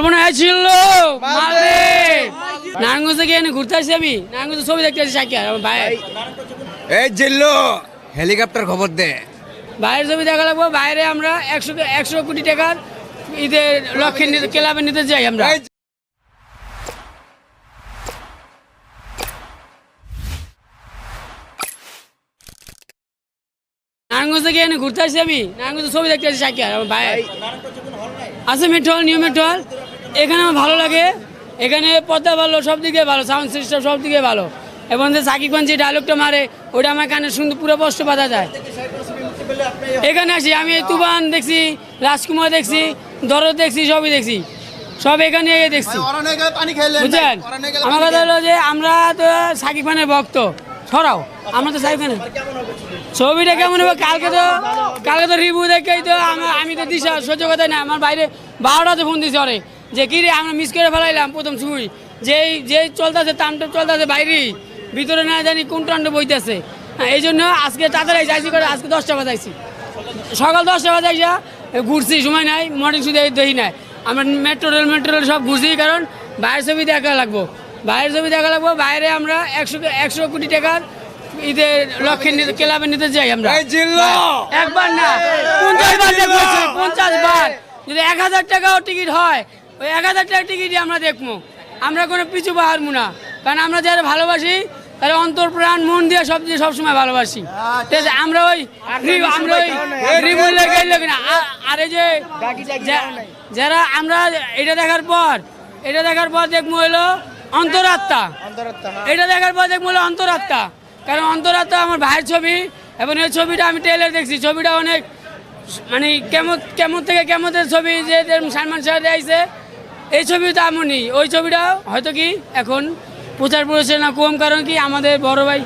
বলব না ছিল মালদে নারায়ণগঞ্জে এনে ঘুরতে আসছি আমি। নারায়ণগঞ্জে ছবি দেখতে আসছি সাকিয়ার আমার ভাই এই জিল্লু হেলিকপ্টার খবর দে। বাইরের ছবি দেখা লাগবো বাইরে আমরা একশো একশো কোটি টাকার ঈদের লক্ষ্যে ক্লাবে নিতে যাই আমরা। নারায়ণগঞ্জে গিয়ে এনে ঘুরতে আসছি আমি। নারায়ণগঞ্জে ছবি দেখতে আসছি সাকিয়ার আমার ভাই আছে মেট্রো নিউ মেট্রো এখানে আমার ভালো লাগে। এখানে পর্দা ভালো সব দিকে ভালো সাউন্ড সিস্টেম সব দিকে ভালো। এবং যে সাকিবগঞ্জ যে ডায়লগটা মারে ওটা আমার কানে শুনতে পুরো স্পষ্ট বাধা যায়। এখানে আসি আমি তুফান দেখছি রাজকুমার দেখছি দরদ দেখছি সবই দেখছি। সব এখানে দেখছি। বুঝলেন আমার কথা হলো যে আমরা তো সাকিব খানের ভক্ত। সরাও আমরা তো সাকিব খানের। ছবিটা কেমন হবে? কালকে তো কালকে তো রিভিউ দেখেই তো আমি তো দিশা সহ্য কথা না। আমার বাইরে বারোটাতে ফোন দিছে ওরে। যে কি রে আমরা মিস করে ফেলাইলাম প্রথম ছবি যেই যেই চলতেছে টানটা চলতেছে বাইরেই ভিতরে না জানি কোন টানটা বইতেছে। হ্যাঁ এই জন্য আজকে তাড়াতাড়ি যাইছি করে আজকে দশটা বাজাইছি। সকাল দশটা বাজে আইসা ঘুরছি সময় নাই মর্নিং শুধু দেখি নাই। আমরা মেট্রো রেল মেট্রো রেল সব ঘুরছি কারণ বাইরের ছবি দেখা লাগবো। বাইরের ছবি দেখা লাগবো বাইরে আমরা একশো একশো কোটি টাকার ঈদের লক্ষ্যে নিতে ক্লাবে নিতে যাই আমরা। একবার না পঞ্চাশ বার পঞ্চাশ বার। যদি এক হাজার টাকাও টিকিট হয় ওই এক হাজার টাকার টিকিটই আমরা দেখব। আমরা কোনো পিছু পাহাড়বো না। কারণ আমরা যারা ভালোবাসি তারা অন্তর প্রাণ মন দিয়ে সব দিয়ে সবসময় ভালোবাসি। ঠিক আছে আমরা ওই আমরা ওই রিমুল না। আর- যে যারা আমরা এটা দেখার পর এটা দেখার পর দেখব হলো অন্তরাত্মা। এটা দেখার পর দেখব হলো অন্তরাত্মা। কারণ অন্তরাত্মা আমার ভাইয়ের ছবি এবং এই ছবিটা আমি ট্রেলার দেখছি। ছবিটা অনেক মানে কেমন কেমন থেকে কেমতের ছবি যে সালমান শাহ আইছে এই ছবি তো এমনই ওই ছবিটা হয়তো কি এখন প্রচার প্রচারণা কম কারণ কি আমাদের বড় ভাই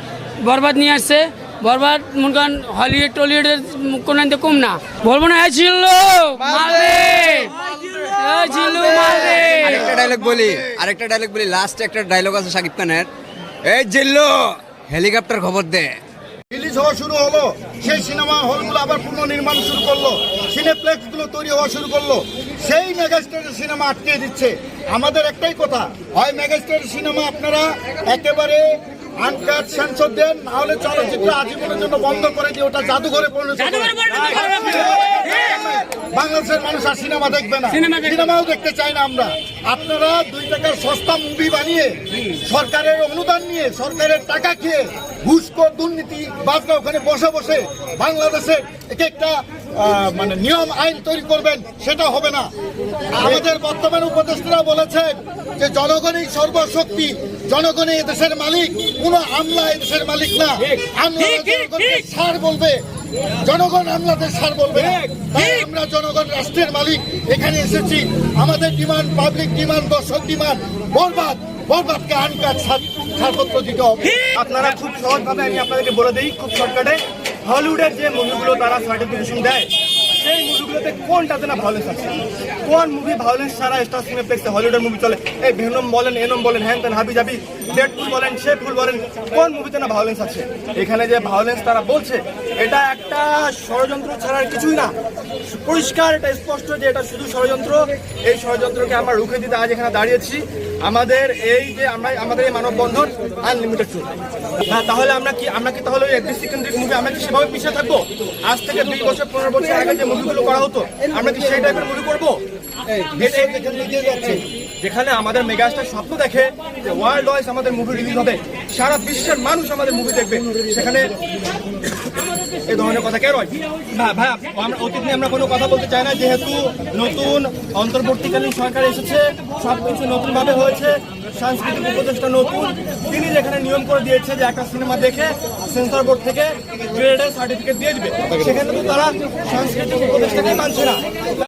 বরবাদ নিয়ে আসছে। বরবাদ মনে করেন হলিউড টলিউডের কোনো কম না। বলব না ছিল আরেকটা ডায়লগ বলি আরেকটা ডায়লগ বলি লাস্ট একটা ডায়লগ আছে শাকিব খানের। এই জিল্লু হেলিকপ্টার খবর দে। হওয়া শুরু হলো। সেই সিনেমা হলগুলো আবার পুনর্নির্মাণ শুরু করল। সিনেপ্লেক্সগুলো তৈরি হওয়া শুরু করল। সেই মেগাস্টারের সিনেমা আটকে দিচ্ছে। আমাদের একটাই কথা, হয় মেগাস্টারের সিনেমা আপনারা একেবারে আনকাট সেন্সর দেন না হলে চলচ্চিত্র আজীবনের জন্য বন্ধ করে দিয়ে ওটা জাদুঘরে পরিণত বাংলাদেশের মানুষ আর সিনেমা দেখবে না। সিনেমা সিনেমাও দেখতে চাই না আমরা। আপনারা দুই টাকার সস্তা মুভি বানিয়ে সরকারের অনুদান নিয়ে সরকারের টাকা খেয়ে ঘুষখোর দুর্নীতি বাদরা ওখানে বসে বসে বাংলাদেশের এক একটা মানে নিয়ম আইন তৈরি করবেন সেটা হবে না। আমাদের বর্তমান উপদেষ্টারা বলেছেন যে জনগণই সর্বশক্তি জনগণই এদেশের মালিক কোনো আমলা এদেশের মালিক না। আমলা জনগণকে সার বলবে। জনগণ আমলাদের সার বলবে তাই আমরা জনগণ রাষ্ট্রের মালিক এখানে এসেছি। আমাদের ডিমান্ড পাবলিক ডিমান্ড দর্শক ডিমান্ড বরবাদ। বরবাদকে আনকাট ছাড়পত্র দিতে হবে। আপনারা খুব সহজভাবে আমি আপনাদেরকে বলে দিই খুব শর্টকাটে হলিউডের যে মুভিগুলো তারা সার্টিফিকেশন দেয় সেই মুভিগুলোতে কোনটাতে না ভায়োলেন্স আছে? কোন মুভি ভায়োলেন্স ছাড়া স্টার সিনেপ্লেক্সে হলিউডের মুভি চলে? এই ভেনম বলেন এনম বলেন হ্যান তেন হাবি জাবি ডেডপুল বলেন শেফুল বলেন কোন মুভিতে না ভায়োলেন্স আছে? এখানে যে ভায়োলেন্স তারা বলছে এটা একটা ষড়যন্ত্র ছাড়া কিছুই না। পরিষ্কার এটা স্পষ্ট যে এটা শুধু ষড়যন্ত্র। এই ষড়যন্ত্রকে আমরা রুখে দিতে আজ এখানে দাঁড়িয়েছি। আমাদের এই যে আমরা আমাদের এই মানববন্ধন আনলিমিটেড চলবে হ্যাঁ তাহলে আমরা কি আমরা কি তাহলে একটি সেকেন্ডারি মুভি আমরা কি সেভাবে পিছিয়ে থাকব? আজ থেকে দুই বছর পনেরো বছর আগে যে মুভিগুলো করা হতো আমরা কি সেই টাইপের মুভি করব? যেখানে আমাদের মেগাস্টার স্বপ্ন দেখে যে ওয়ার্ল্ড ওয়াইজ আমাদের মুভি রিলিজ হবে। সারা বিশ্বের মানুষ আমাদের মুভি দেখবে। সেখানে এ ধরনের কথা কেন ভাই আমরা অতীত নিয়ে আমরা কোনো কথা বলতে চাই না। যেহেতু নতুন অন্তর্বর্তীকালীন সরকার এসেছে সব কিছু নতুনভাবে হয়েছে, সাংস্কৃতিক উপদেষ্টা নতুন, তিনি যেখানে নিয়ম করে দিয়েছে যে একটা সিনেমা দেখে সেন্সর বোর্ড থেকে গ্রেডের সার্টিফিকেট দিয়ে দেবে। সেখানে তো তারা সাংস্কৃতিক উপদেষ্টাকে মানছে না।